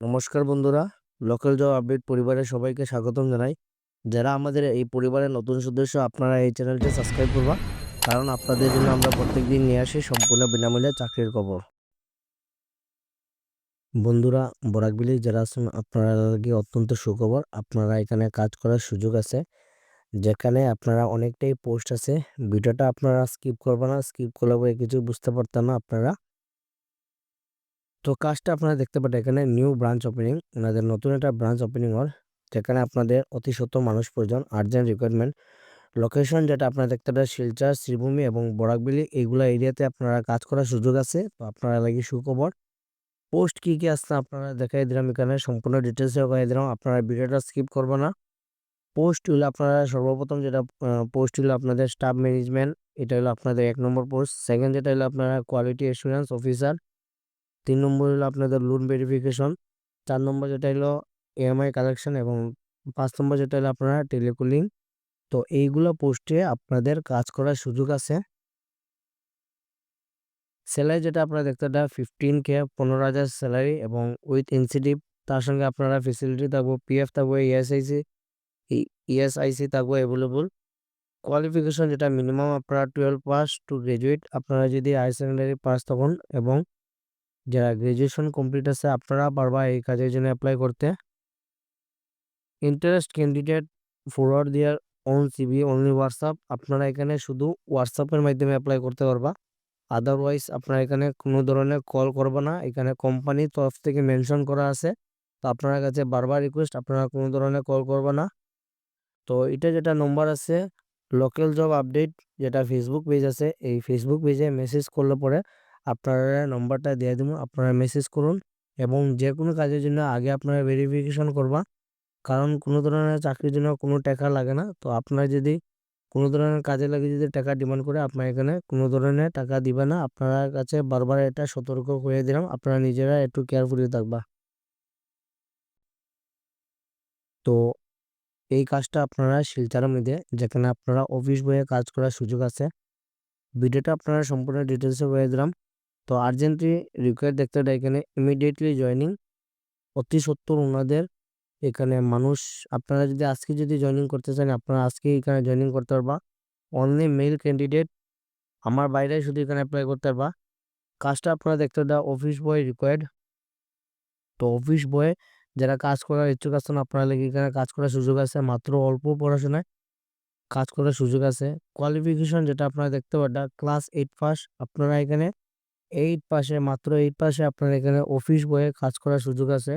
নমস্কার বন্ধুরা, local job update পরিবারের সবাইকে স্বাগতম জানাই। যারা আমাদের এই পরিবারের নতুন সদস্য, আপনারা এই চ্যানেলটি সাবস্ক্রাইব করবা, কারণ আপনাদের জন্য আমরা প্রত্যেকদিন নিয়ে আসি সম্পূর্ণ বিনামূল্যে চাকরির খবর। বন্ধুরা বরাকবিলি যারা আছেন, আপনারা কি অত্যন্ত সুখবর, আপনারা এখানে কাজ করার সুযোগ আছে, যেখানে আপনারা অনেকটাই পোস্ট আছে। ভিডিওটা আপনারা স্কিপ করবেন না স্কিপ করলে কিছু বুঝতে পারতাম না আপনারা। তো কাজটা আপনারা দেখতে পারেন, এখানে নিউ ব্রাঞ্চ ওপেনিং ওনাদের নতুন একটা ব্রাঞ্চ ওপেনিং হল, যেখানে আপনাদের অতি সত্তর মানুষ প্রয়োজন আর্জেন্ট রিকোয়ারমেন্ট লোকেশন যেটা আপনারা দেখতে পারেন, শিলচর, শ্রীভূমি এবং বরাকবিলি, এইগুলা এরিয়াতে আপনারা কাজ করার সুযোগ আছে, তো আপনারা লাগি সুখবর। পোস্ট কী কী আসছে আপনারা দেখাই দিলাম এখানে, সম্পূর্ণ ডিটেলসে দেখাই দিলাম, আপনারা ভিডিওটা স্কিপ করবেন না। পোস্ট হলো আপনারা সর্বপ্রথম যেটা পোস্ট হলো আপনাদের স্টাফ ম্যানেজমেন্ট এটা হলো আপনাদের এক নম্বর পোস্ট সেকেন্ড যেটা হলো আপনারা কোয়ালিটি অ্যাসুরেন্স অফিসার তিন নম্বর হলো আপনাদের লোন ভেরিফিকেশন চার নম্বর যেটা হলো ইএমআই কালেকশন এবং পাঁচ নম্বর যেটা হলো আপনারা টেলিকুলিং তো এইগুলো পোস্টে আপনাদের কাজ করার সুযোগ আছে। স্যালারি যেটা আপনারা দেখতে পারেন ফিফটিন কে পনেরো হাজার স্যালারি এবং উইথ ইনসেন্টিভ তার সঙ্গে আপনারা ফেসিলিটি থাকব পিএফ থাকব ইএসআইসি ইএসআইসি থাকব অ্যাভেলেবল কোয়ালিফিকেশন যেটা মিনিমাম আপনারা টুয়েলভ পাস টু গ্রাজুয়েট আপনারা যদি হায়ার সেকেন্ডারি পাস তখন এবং যারা গ্রাজুয়েশন কমপ্লিট আছে, আপনারা পারবা এই কাজের জন্য অ্যাপ্লাই করতে। Interest candidate forward their own CV only WhatsApp আপনারা এখানে শুধু হোয়াটসঅ্যাপের মাধ্যমে অ্যাপ্লাই করতে পারবা। আদারওয়াইজ আপনারা এখানে কোনো ধরনের কল করবে না। এখানে কোম্পানির তরফ থেকে মেনশন করা আছে। তো আপনার কাছে বারবার রিকোয়েস্ট আপনারা কোনো ধরনের কল করবে না। তো এটা যেটা নম্বর আছে লোকাল জব আপডেট যেটা ফেসবুক পেজ আছে, এই ফেসবুক পেজে মেসেজ করলে পরে আপনারা নম্বরটা দিয়ে দেবো, আপনারা মেসেজ করুন এবং যে কোনো কাজের জন্য আগে আপনারা ভেরিফিকেশন করবা। কারণ কোনো ধরনের চাকরির জন্য কোনো টাকা লাগে না। তো আপনারা যদি কোনো ধরনের কাজে লাগে, যদি টাকা ডিমান্ড করে আপনার এখানে কোনো ধরনের টাকা দিবে না, আপনার কাছে বারবার এটা সতর্ক করে দিলাম, আপনারা নিজেরা একটু কেয়ারফুলি থাকবা। তো এই কাজটা আপনারা শিলচারের মধ্যে, যেখানে আপনারা অফিস বয়ে কাজ করার সুযোগ আছে ভিডিওটা আপনারা সম্পূর্ণ ডিটেলসে বলে দিলাম। তো আর্জেন্টলি রিকোয়ার দেখতে এখানে ইমিডিয়েটলি জয়নিং অতি সত্তর ওনাদের এখানে মানুষ। আপনারা যদি আজকে যদি জয়নিং করতে চান, আপনারা আজকে এখানে জয়নিং করতে পারবা। অনলি মেল ক্যান্ডিডেট আমার বাইরে শুধু এখানে অ্যাপ্লাই করতে পারবা। কাজটা আপনারা দেখতে পারবা অফিস বয় রিকোয়ার্ড তো অফিস বয়ে যারা কাজ করার ইচ্ছুক আছেন, আপনারা লেগে এখানে কাজ করার সুযোগ আছে। মাত্র অল্প পড়াশোনায় কাজ করার সুযোগ আছে। কোয়ালিফিকেশন যেটা আপনারা দেখতে পারবেন ক্লাস এইট পাস আপনারা এখানে এইট পাশে, মাত্র এইট পাশে আপনার এখানে অফিস বয়ে কাজ করার সুযোগ আছে।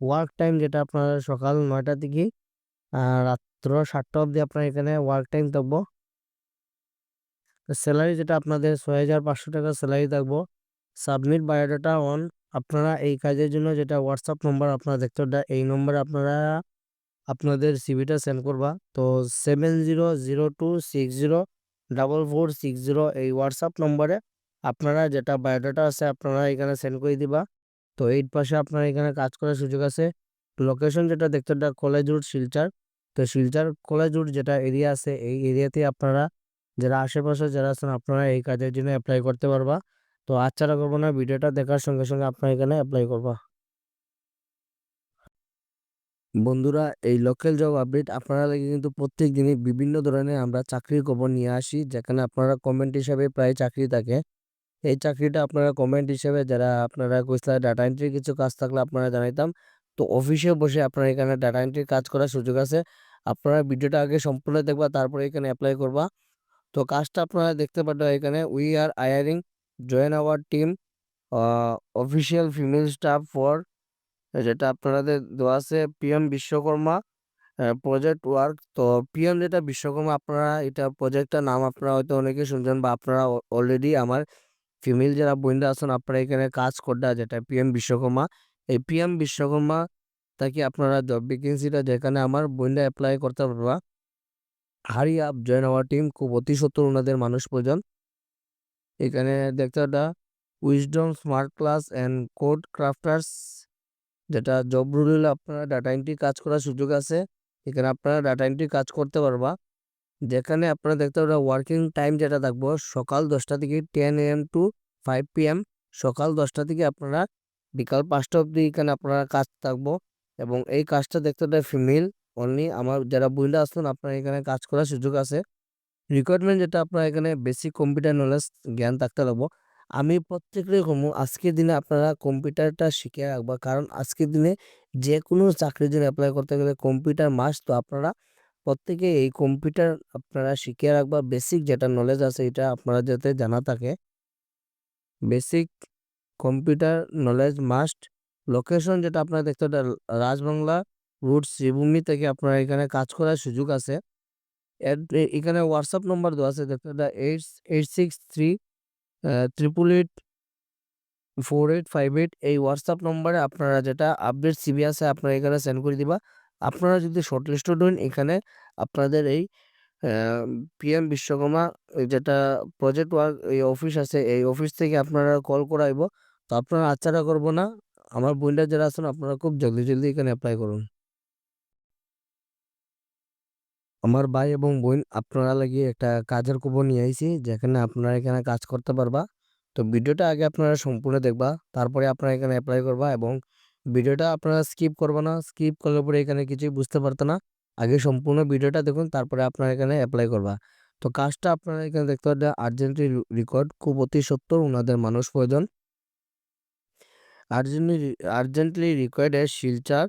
ওয়ার্ক টাইম যেটা আপনার সকাল নয়টা থেকে রাত্র সাতটা অবধি আপনার এখানে ওয়ার্ক টাইম থাকব। স্যালারি যেটা আপনাদের ছয় হাজার পাঁচশো টাকা স্যালারি থাকব। সাবমিট বায়োডাটা অন আপনারা এই কাজের জন্য যেটা হোয়াটসঅ্যাপ নম্বর আপনারা দেখতে এই নম্বরে আপনারা আপনাদের সিভিটা সেন্ড করবা। তো seven zero zero two six zero double four six zero এই হোয়াটসঅ্যাপ নম্বরে আপনারা যেটা বায়োডাটা আছে আপনারা এখানে সেন্ড করে দিবা। তো এইট পাশে আপনার এখানে কাজ করার সুযোগ আছে। লোকেশন যেটা দেখতে কলেজ রুট শিলচার। তো শিলচার কলেজ রুট যেটা এরিয়া আছে, এই এরিয়াতে আপনারা যারা আশেপাশে যারা আছেন, আপনারা এই কাজের জন্য অ্যাপ্লাই করতে পারবা। তো আচ্ছাটা করব না, ভিডিওটা দেখার সঙ্গে সঙ্গে আপনার এখানে অ্যাপ্লাই করবা। বন্ধুরা, এই লোকাল জব আপডেট আপনারা লাগে কিন্তু প্রত্যেক দিনই বিভিন্ন ধরনের আমরা চাকরির খবর নিয়ে আসি, যেখানে আপনারা কমেন্ট হিসাবে প্রায় চাকরি থাকে। এই চাকরিটা আপনারা কমেন্ট হিসেবে যারা আপনারা কইসলা ডাটা এন্ট্রি কিছু কাজ থাকলে আপনারা জানাইতাম। তো অফিসে বসে আপনারা এখানে ডাটা এন্ট্রির কাজ করার সুযোগ আছে। আপনারা ভিডিওটা আগে সম্পূর্ণ দেখবা, তারপরে এখানে অ্যাপ্লাই করবা। তো কাজটা আপনারা দেখতে পাবেন এখানে we are hiring join our team official female staff for যেটা আপনাদের দেওয়া আছে পিএম বিশ্বকর্মা প্রজেক্ট ওয়ার্ক তো পিএম যেটা বিশ্বকর্মা আপনারা এটা প্রজেক্টটার নাম আপনারা হয়তো অনেকে শুনছেন বা আপনারা অলরেডি আমার ফিমেল যারা বইন্দা আছেন, আপনারা এখানে কাজ করডা যেটা পিএম বিশ্বকর্মা, এই পিএম বিশ্বকর্মা তাকে আপনারা জব ভ্যাকেন্সিটা যেখানে আমার বইন্দা অ্যাপ্লাই করতে পারবা hurry up join our team খুব অতি সত্তর ওনাদের মানুষ প্রয়োজন। এখানে দেখতে একটা Wisdom Smart Class and Code Crafters যেটা জব রুল আপনারা ডাটা এন্ট্রি কাজ করার সুযোগ আছে, এখানে আপনারা ডাটা এন্ট্রি কাজ করতে পারবা। যেখানে আপনারা দেখতে পারবেন ওয়ার্কিং টাইম যেটা থাকব, সকাল দশটা থেকে ten M to five P M সকাল দশটা থেকে আপনারা বিকাল পাঁচটা অবধি এখানে আপনারা কাজ থাকব এবং এই কাজটা দেখতে দেয় ফিমেল অনলি আমার যারা মহিলা আছেন আপনারা এখানে কাজ করার সুযোগ আছে। রিকোয়ারমেন্ট যেটা আপনার এখানে বেসিক কম্পিউটার নলেজ জ্ঞান থাকতে লাগবো। আমি প্রত্যেকেরই কমু আজকের দিনে আপনারা কম্পিউটারটা শিখে রাখবা। কারণ আজকের দিনে যেকোনো চাকরির জন্য এপ্লাই করতে গেলে কম্পিউটার মাস্ট। তো আপনারা প্রত্যেকে এই কম্পিউটার আপনারা শিখে রাখবা। বেসিক যেটা নলেজ আছে, এটা আপনারা যাতে জানা থাকে। Basic computer knowledge must. Location যেটা আপনারা দেখতে রাজবাংলা রোড শ্রীভূমি থেকে আপনারা এখানে কাজ করার সুযোগ আছে। এখানে হোয়াটসঅ্যাপ নম্বর দেওয়া আছে, দেখতে eight eight six three triple eight 4858 এই হোয়াটসঅ্যাপ নম্বরে আপনারা যেটা আপডেট সিভি আছে, আপনারা এখানে সেন্ড করে দিবা। আপনারা যদি শর্টলিস্টেড হন এখানে আপনাদের এই পিএম বিশ্বকর্মা যেটা প্রজেক্ট ওয়ার্ক এই অফিস আছে এই অফিস থেকে আপনারা কল করাইবো। তো আপনারা আচ্ছাড়া করব না। আমার বইন্ডা যারা আছেন আপনারা খুব জলদি, জলদি এখানে অ্যাপ্লাই করুন। আমার ভাই এবং বোন আপনারা লাগিয়ে একটা কাজের খবর নিয়ে আইছি যেখানে আপনারা এখানে কাজ করতে পারবা। তো ভিডিওটা আগে আপনারা সম্পূর্ণ দেখবা। তারপরে আপনারা এখানে অ্যাপ্লাই করবা এবং ভিডিওটা আপনারা স্কিপ করবা না। স্কিপ করলে পরে এখানে কিছুই বুঝতে পারত না। আগে সম্পূর্ণ ভিডিওটা দেখুন, তারপরে আপনারা এখানে অ্যাপ্লাই করবা। তো কাজটা আপনারা এখানে দেখতে পাচ্ছেন আর্জেন্টলি রেকর্ড খুব অতি সত্বর উনাদের মানুষ প্রয়োজন। Urgently urgently required Silchar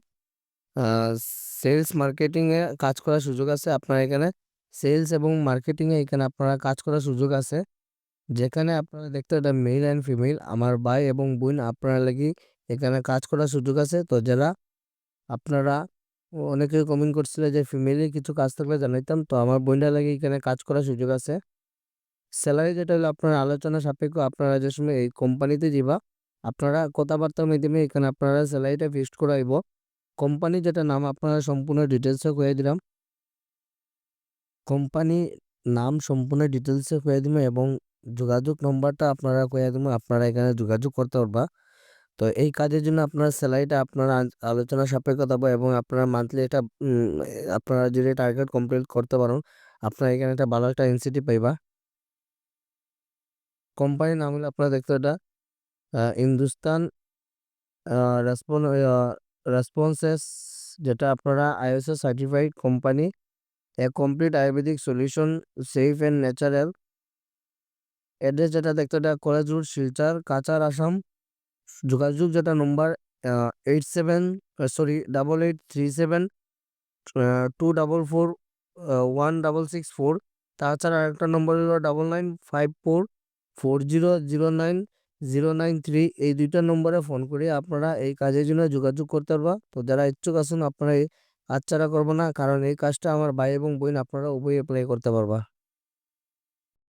sales মার্কেটিংয়ে কাজ করার সুযোগ আছে। আপনারা এখানে সেলস এবং মার্কেটিংয়ে এখানে আপনারা কাজ করার সুযোগ আছে। যেখানে আপনারা দেখতে পাচ্ছেন মেল অ্যান্ড ফিমেল আমার ভাই এবং বোন, আপনারা লাগি এখানে কাজ করার সুযোগ আছে। তো যারা আপনারা অনেকে কমেন্ট করছিলেন যে ফিমেলের কিছু কাজ থাকলে জানাইতাম। তো আমার বোনরা লাগে এখানে কাজ করার সুযোগ আছে। স্যালারি যেটা হলো আপনার আলোচনা সাপেক্ষ আপনারা যে সময় এই কোম্পানিতে যাইবা, আপনারা কথাবার্তার মাধ্যমে এখানে আপনারা স্যালারিটা ফিক্সড করাইব। কোম্পানি যেটা নাম, আপনারা সম্পূর্ণ ডিটেইলসে কইয়া দিলাম। কোম্পানি নাম সম্পূর্ণ ডিটেইলসে কইয়া দিমু এবং যোগাযোগ নম্বরটা আপনারা কইয়া দিমু। আপনারা এখানে যোগাযোগ করতে পারবা। তো এই কাজের জন্য আপনার সেলারিটা আপনারা আলোচনা সাপেক্ষ থাকব এবং আপনারা মান্থলি এটা আপনারা যদি টার্গেট কমপ্লিট করতে পারেন আপনারা এখানে একটা ভালো একটা ইনসেন্টিভ পাইবা। কোম্পানির নাম হলো আপনারা দেখতে এটা হিন্দুস্তান রেসপন্সেস যেটা আপনারা ISO certified company. A complete ayurvedic solution safe and natural. Address যেটা দেখতে এটা কলেজ রোড শিলচর, কাছাড়, আসাম। যোগাযোগ যেটা number eight seven sorry double eight three seven two double four one double six four তাছাড়া আরেকটা নম্বর হলো 9954400909 এই দুইটা নম্বরে ফোন করে আপনারা এই কাজের জন্য যোগাযোগ করতে পারবা। তো যারা ইচ্ছুক আছেন আপনারা এই হাতছাড়া করব না। কারণ এই কাজটা আমার ভাই এবং বোন আপনারা উভয়ই এপ্লাই করতে পারবা।